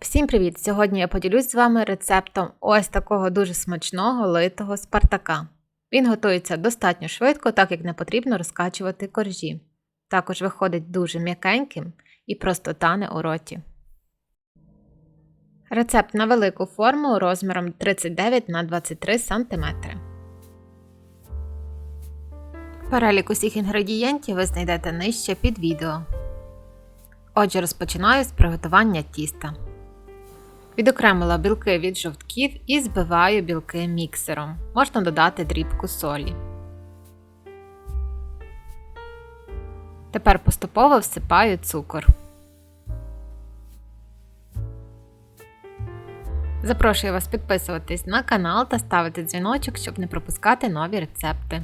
Всім привіт! Сьогодні я поділюсь з вами рецептом ось такого дуже смачного литого спартака. Він готується достатньо швидко, так як не потрібно розкачувати коржі. Також виходить дуже м'якеньким і просто тане у роті. Рецепт на велику форму розміром 39 на 23 см. Перелік усіх інгредієнтів ви знайдете нижче під відео. Отже, розпочинаю з приготування тіста. Відокремила білки від жовтків і збиваю білки міксером. Можна додати дрібку солі. Тепер поступово всипаю цукор. Запрошую вас підписуватись на канал та ставити дзвіночок, щоб не пропускати нові рецепти.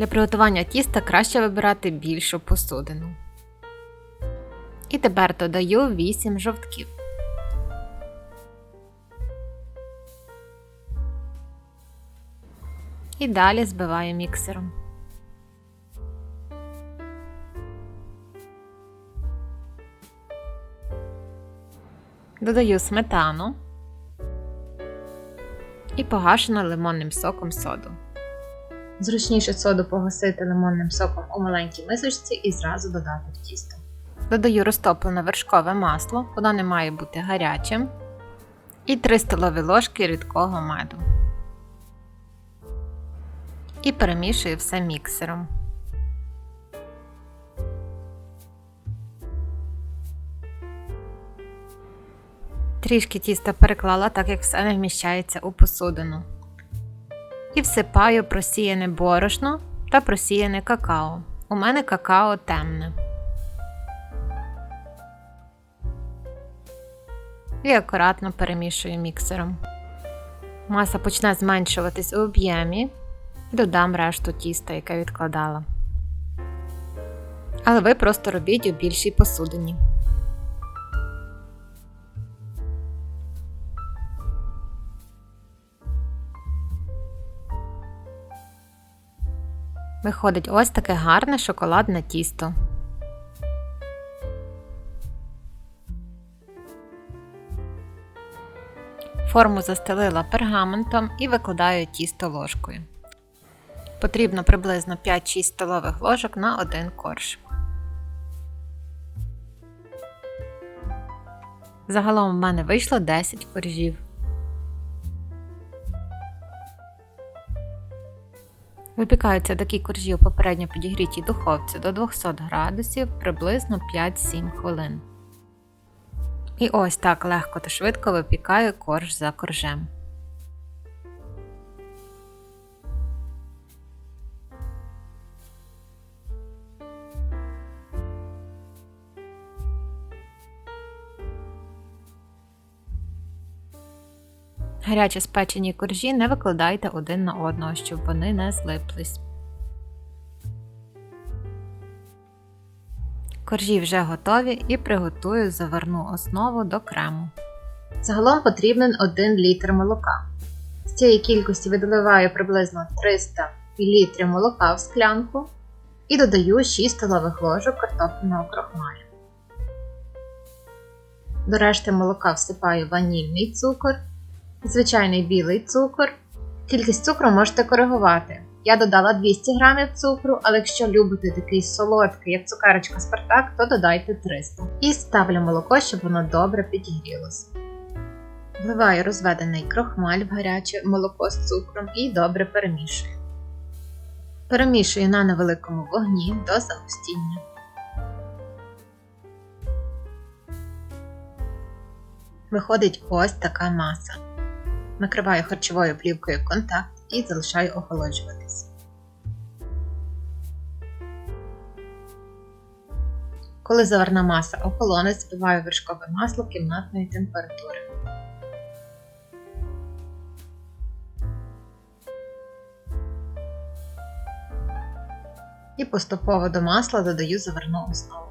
Для приготування тіста краще вибирати більшу посудину. І тепер додаю 8 жовтків. І далі збиваю міксером. Додаю сметану і погашену лимонним соком соду. Зручніше соду погасити лимонним соком у маленькій мисочці і зразу додати в тісто. Додаю розтоплене вершкове масло, воно не має бути гарячим. І 3 столові ложки рідкого меду. І перемішую все міксером. Трішки тіста переклала, так як все не вміщається у посудину і всипаю просіяне борошно та просіяне какао. У мене какао темне. І акуратно перемішую міксером. Маса почне зменшуватись у об'ємі додам решту тіста, яке відкладала. Але ви просто робіть у більшій посудині. Виходить ось таке гарне шоколадне тісто. Форму застелила пергаментом і викладаю тісто ложкою. Потрібно приблизно 5-6 столових ложок на один корж. Загалом в мене вийшло 10 коржів. Випікаються такі коржі у попередньо підігрітій духовці до 200 градусів приблизно 5-7 хвилин. І ось так легко та швидко випікаю корж за коржем. Гарячі спечені коржі не викладайте один на одного, щоб вони не злиплись. Коржі вже готові і приготую заварну основу до крему. Загалом потрібен 1 літр молока. З цієї кількості видоливаю приблизно 300 мл молока в склянку і додаю 6 столових ложок картопляного крохмалю. До решти молока всипаю ванільний цукор звичайний білий цукор. Кількість цукру можете коригувати. Я додала 200 г цукру, але якщо любите такий солодкий, як цукерочка Спартак, то додайте 300 І ставлю молоко, щоб воно добре підігрілося. Вливаю розведений крохмаль в гаряче молоко з цукром і добре перемішую. Перемішую на невеликому вогні до загустіння. Виходить ось така маса. Накриваю харчовою плівкою контакт і залишаю охолоджуватись. Коли заварна маса охолоне, збиваю вершкове масло кімнатної температури. І поступово до масла додаю заварну основу.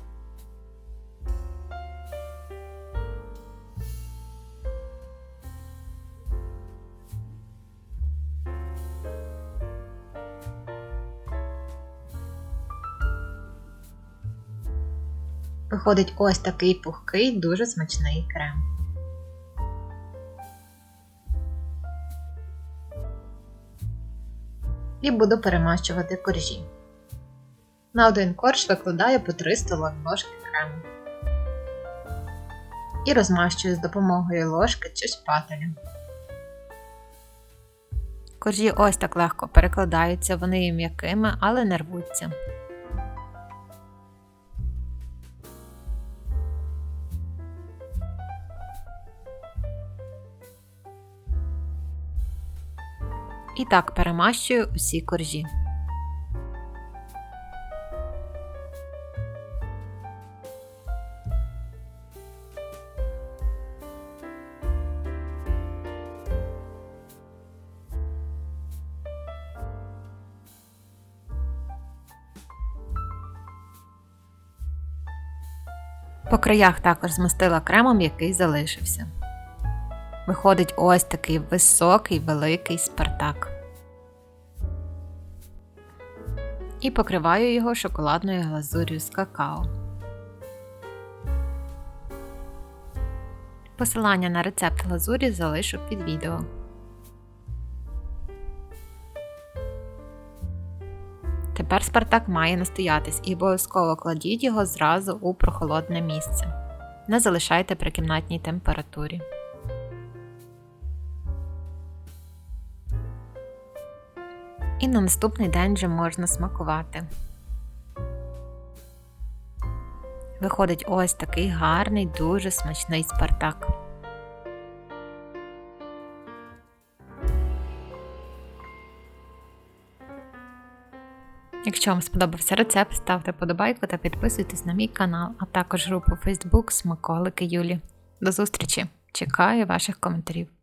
Виходить ось такий пухкий, дуже смачний крем. І буду перемащувати коржі. На один корж викладаю по 3 столові ложки крему. І розмащую з допомогою ложки чи шпателя. Коржі ось так легко перекладаються, вони є м'якими, але не рвуться. І так перемащую усі коржі. По краях також змастила кремом, який залишився. Виходить ось такий високий великий спартак. І покриваю його шоколадною глазур'ю з какао. Посилання на рецепт глазурі залишу під відео. Тепер спартак має настоятись і обов'язково кладіть його зразу у прохолодне місце. Не залишайте при кімнатній температурі. І на наступний день вже можна смакувати. Виходить ось такий гарний, дуже смачний спартак. Якщо вам сподобався рецепт, ставте подобайку та підписуйтесь на мій канал, а також групу Facebook Смаколики Юлі. До зустрічі! Чекаю ваших коментарів.